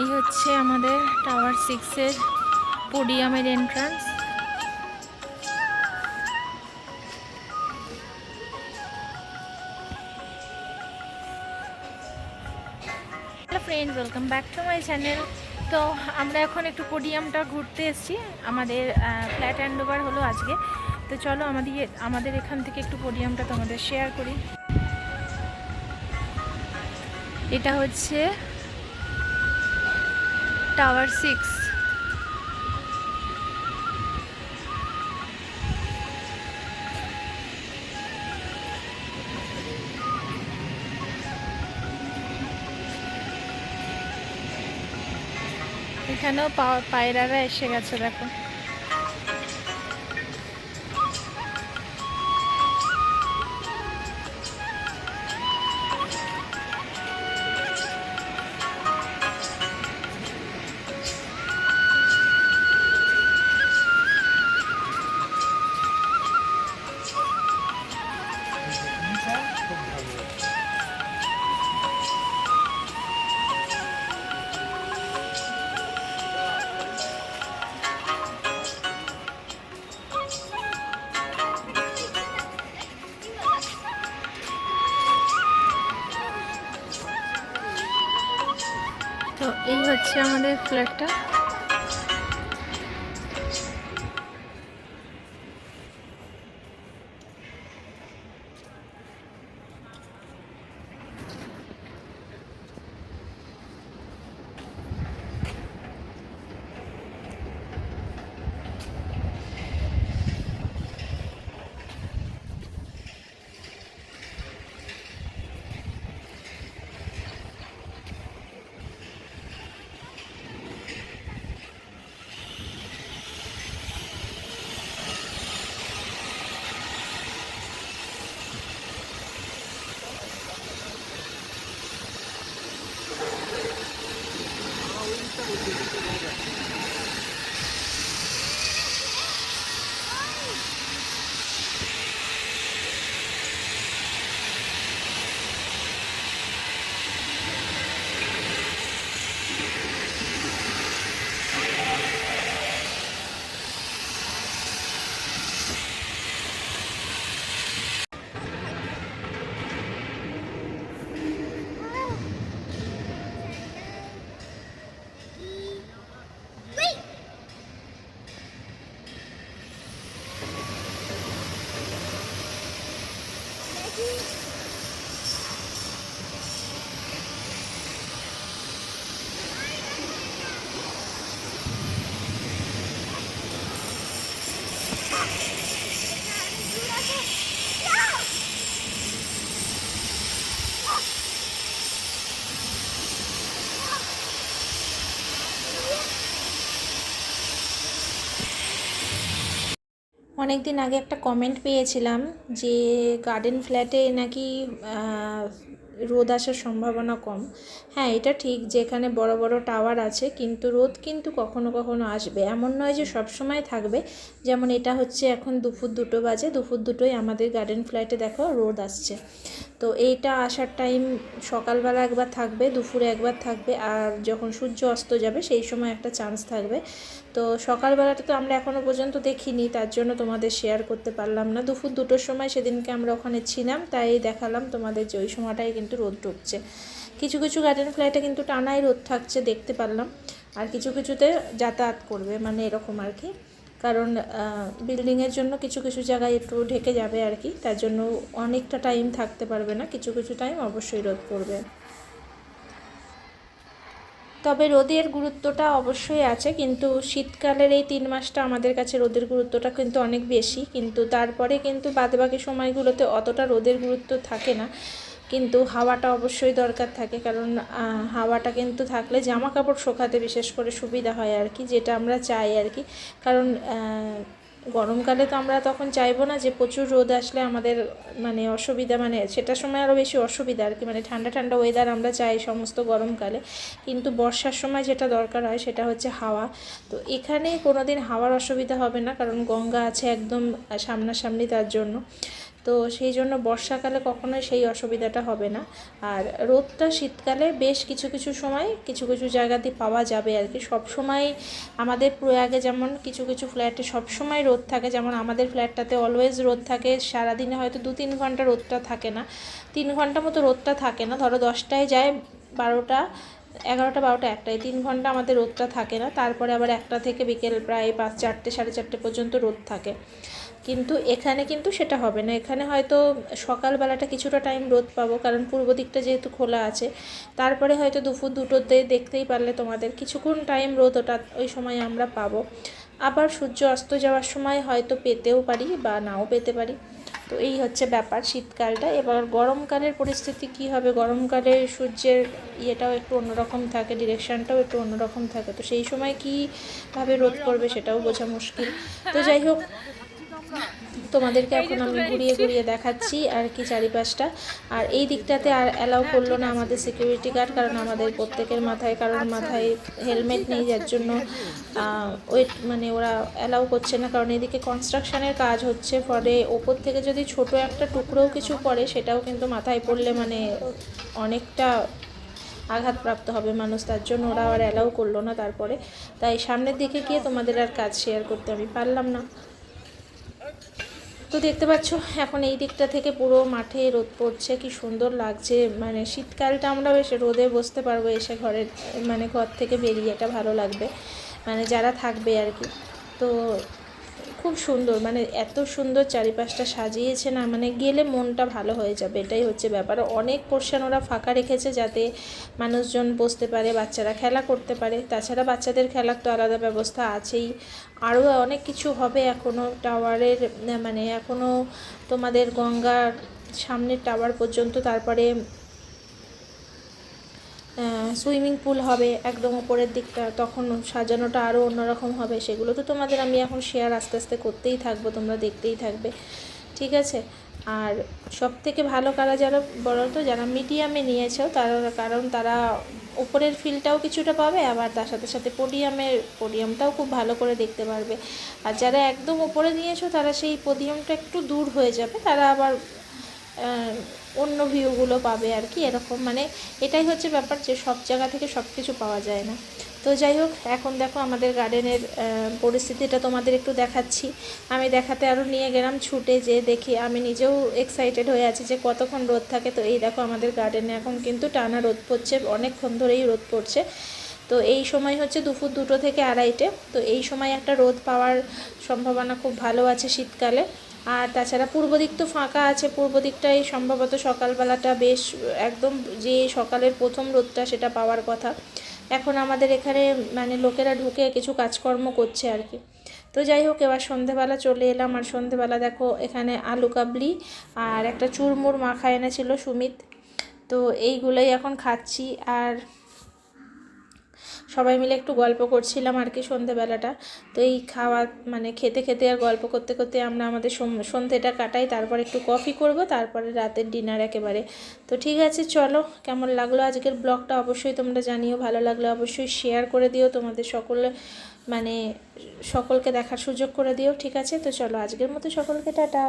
এই হচ্ছে আমাদের টাওয়ার সিক্সের পোডিয়ামের entrance friend welcome back to my channel তো আমরা এখন একটু পোডিয়ামটা ঘুরতে এসেছি। আমাদের ফ্ল্যাট হ্যান্ড ওভার হলো আজকে। তো চলো আমাদের আমাদের এখান থেকে একটু পোডিয়ামটা তোমাদের শেয়ার করি। এটা হচ্ছে টাওয়ার সিক্স এখানেও পায়রারা এসে গেছে দেখো। এই হচ্ছে আমাদের ফ্ল্যাটটা অনেক দিন আগে একটা কমেন্ট পেয়েছিলাম যে গার্ডেন ফ্ল্যাটে নাকি রোদ আসার সম্ভাবনা কম। হ্যাঁ এটা ঠিক যেখানে বড় বড় টাওয়ার আছে, কিন্তু রোদ কিন্তু কখনো কখনো আসবে। এমন নয় যে সব সময় থাকবে। যেমন এটা হচ্ছে এখন দুপুর দুটো বাজে, দুপুর দুটোই আমাদের গার্ডেন ফ্ল্যাটে দেখো রোদ আসছে। তো এইটা আসার টাইম সকালবেলা একবার থাকবে, দুপুরে একবার থাকবে, আর যখন সূর্য অস্ত যাবে সেই সময় একটা চান্স থাকবে। তো সকালবেলাটা তো আমরা এখনও পর্যন্ত দেখিনি, তার জন্য তোমাদের শেয়ার করতে পারলাম না। দুপুর দুটোর সময় সেদিনকে আমরা ওখানে ছিলাম, তাই দেখালাম তোমাদের যে ওই সময়টাই কিন্তু রোদ ঢুকছে। কিছু কিছু গার্ডেন ফ্ল্যাটে কিন্তু টানাই রোদ থাকছে, দেখতে পারলাম। আর কিছু কিছুতে যাতায়াত করবে মানে এরকম আর কি। কারণ বিল্ডিংয়ের জন্য কিছু কিছু জায়গায় একটু ঢেকে যাবে আর কি, তার জন্য অনেকটা টাইম থাকতে পারবে না। কিছু কিছু টাইম অবশ্যই রোদ পড়বে। তবে রোদের গুরুত্বটা অবশ্যই আছে, কিন্তু শীতকালের এই তিন মাসটা আমাদের কাছে রোদের গুরুত্বটা কিন্তু অনেক বেশি। কিন্তু তারপরে কিন্তু বাদবাকি সময়গুলোতে অতটা রোদের গুরুত্ব থাকে না। কিন্তু হাওয়াটা অবশ্যই দরকার থাকে, কারণ হাওয়াটা কিন্তু থাকলে জামা কাপড় শোকাতে বিশেষ করে সুবিধা হয় আর কি, যেটা আমরা চাই আর কি। কারণ গরমকালে তো আমরা তখন চাইব না যে প্রচুর রোদ আসলে আমাদের মানে অসুবিধা মানে সেটার সময় আরও বেশি অসুবিধা আর কি মানে ঠান্ডা ঠান্ডা ওয়েদার আমরা চাই সমস্ত গরমকালে। কিন্তু বর্ষার সময় যেটা দরকার হয় সেটা হচ্ছে হাওয়া। তো এখানে কোনো দিন হাওয়ার অসুবিধা হবে না, কারণ গঙ্গা আছে একদম সামনাসামনি তার জন্য। তো সেই জন্য বর্ষাকালে কখনোই সেই অসুবিধাটা হবে না। আর রোদটা শীতকালে বেশ কিছু কিছু সময় কিছু কিছু জায়গাতে পাওয়া যাবে আর কি। সব সময় আমাদের প্রয়াগে যেমন কিছু কিছু ফ্ল্যাটে সব সময় রোদ থাকে, যেমন আমাদের ফ্ল্যাটটাতে অলওয়েজ রোদ থাকে। সারাদিনে হয়তো দু, তিন ঘণ্টা রোদটা থাকে না। তিন ঘণ্টা মতো রোদটা থাকে না। ধরো দশটায় যায় বারোটা, এগারোটা, বারোটা একটাই তিন ঘণ্টা আমাদের রোদটা থাকে না। তারপরে আবার একটা থেকে বিকেল প্রায় পাঁচ, চারটে, সাড়ে চারটে পর্যন্ত রোদ থাকে। কিন্তু এখানে কিন্তু সেটা হবে না। এখানে হয়তো সকালবেলাটা কিছুটা টাইম রোদ পাবো, কারণ পূর্ব দিকটা যেহেতু খোলা আছে। তারপরে হয়তো দুপুর দুটোতে দেখতেই পারলে তোমাদের কিছুক্ষণ টাইম রোদ ওটা ওই সময় আমরা পাবো। আবার সূর্য অস্ত যাওয়ার সময় হয়তো পেতেও পারি বা নাও পেতে পারি। তো এই হচ্ছে ব্যাপার শীতকালটা। এবার গরমকালের পরিস্থিতি কি হবে? গরমকালে সূর্যের ইয়েটাও একটু অন্যরকম থাকে ডিরেকশনটাও একটু অন্যরকম থাকে। তো সেই সময় কীভাবে রোদ করবে সেটাও বোঝা মুশকিল। তো যাই হোক তোমাদেরকে এখন আমি ঘুরিয়ে ঘুরিয়ে দেখাচ্ছি আর কি চারিপাশটা। আর এই দিকটাতে আর অ্যালাউ করল না আমাদের সিকিউরিটি গার্ড কারণ আমাদের প্রত্যেকের মাথায় কারণ মাথায় হেলমেট নেই, যার জন্য ওয়েট মানে ওরা অ্যালাউ করছে না। কারণ এদিকে কনস্ট্রাকশনের কাজ হচ্ছে, ফলে ওপর থেকে যদি ছোট একটা টুকরোও কিছু পড়ে, সেটাও কিন্তু মাথায় পড়লে মানে অনেকটা আঘাতপ্রাপ্ত হবে মানুষ। তার জন্য ওরা আর অ্যালাউ করল না তারপরে। তাই সামনের দিকে গিয়ে তোমাদের আর কাজ শেয়ার করতে আমি পারলাম না। তো দেখতে পাচ্ছ, এখন এই দিকটা থেকে পুরো মাঠে রোদ পড়ছে, কি সুন্দর লাগছে। মানে শীতকালটা আমরা বেশ রোদে বসতে পারব এসে ঘরের মানে ঘর থেকে বেরিয়ে, এটা ভালো লাগবে। মানে যারা থাকবে আর কি। তো খুব সুন্দর মানে এত সুন্দর চারিপাশটা সাজিয়েছে না মানে গেলে মনটা ভালো হয়ে যাবে, এটাই হচ্ছে ব্যাপার। অনেক পোর্শন ওরা ফাঁকা রেখেছে যাতে মানুষজন বসতে পারে, বাচ্চারা খেলা করতে পারে। তাছাড়া বাচ্চাদের খেলার তো আলাদা ব্যবস্থা আছেই। আরও অনেক কিছু হবে এখনও টাওয়ারের মানে এখনও তোমাদের গঙ্গার সামনের টাওয়ার পর্যন্ত, তারপরে সুইমিং পুল হবে একদম উপরের দিকটা, তখন সাজানোটা আরও অন্যরকম হবে। সেগুলো তো তোমাদের আমি এখন শেয়ার আস্তে আস্তে করতেই থাকব, তোমরা দেখতেই থাকবে। ঠিক আছে? আর সব থেকে ভালো কারা যারা বলো তো যারা মিডিয়ামে নিয়েছেও তারা, কারণ তারা উপরের ফিলটাও কিছুটা পাবে, আবার তার সাথে সাথে পোডিয়ামের পোডিয়ামটাও খুব ভালো করে দেখতে পারবে। আর যারা একদম উপরে নিয়েছো, তারা সেই পোডিয়ামটা একটু দূর হয়ে যাবে, তারা আবার অন্য ভিউগুলো পাবে আর কি এরকম। মানে এটাই হচ্ছে ব্যাপার যে সব জায়গা থেকে সব কিছু পাওয়া যায় না। তো যাই হোক, এখন দেখো আমাদের গার্ডেনের পরিস্থিতিটা তোমাদের একটু দেখাচ্ছি। আমি দেখাতে আরও নিয়ে গেলাম ছুটে যে দেখি। আমি নিজেও এক্সাইটেড হয়ে আছি যে কতক্ষণ রোদ থাকে। তো এই দেখো আমাদের গার্ডেনে এখন কিন্তু টানা রোদ পড়ছে, অনেকক্ষণ ধরেই রোদ পড়ছে। তো এই সময় হচ্ছে দুপুর দুটো থেকে আড়াইটে। তো এই সময় একটা রোদ পাওয়ার সম্ভাবনা খুব ভালো আছে শীতকালে। আর তাছাড়া পূর্ব দিক তো ফাঁকা আছে পূর্ব দিকটাই সম্ভবত সকালবেলাটা বেশ, একদম যে সকালের প্রথম রোদটা সেটা পাওয়ার কথা। এখন আমাদের এখানে মানে লোকেরা ঢুকে কিছু কাজকর্ম করছে আর কি। তো যাই হোক, এবার সন্ধেবেলা চলে এলাম। আর সন্ধেবেলা দেখো, এখানে আলু কাবলি আর একটা চুরমুর মাখা এনেছিল সুমিত। তো এইগুলোই এখন খাচ্ছি। আর সবাই মিলে একটু গল্প করছিলাম আর কি সন্ধেবেলাটা। তো এই খাওয়া মানে খেতে খেতে আর গল্প করতে করতে আমরা আমাদের সন্ধেটা কাটাই, তারপর একটু কফি করব, তারপরে রাতের ডিনার একেবারে। তো ঠিক আছে, চলো, কেমন লাগল আজকের ব্লগটা অবশ্যই তোমরা জানিও, ভালো লাগলে অবশ্যই শেয়ার করে দিও, তোমাদের সকলে মানে সকলকে দেখার সুযোগ করে দিও, ঠিক আছে? তো চলো, আজকের মতো সকলকে টাটা।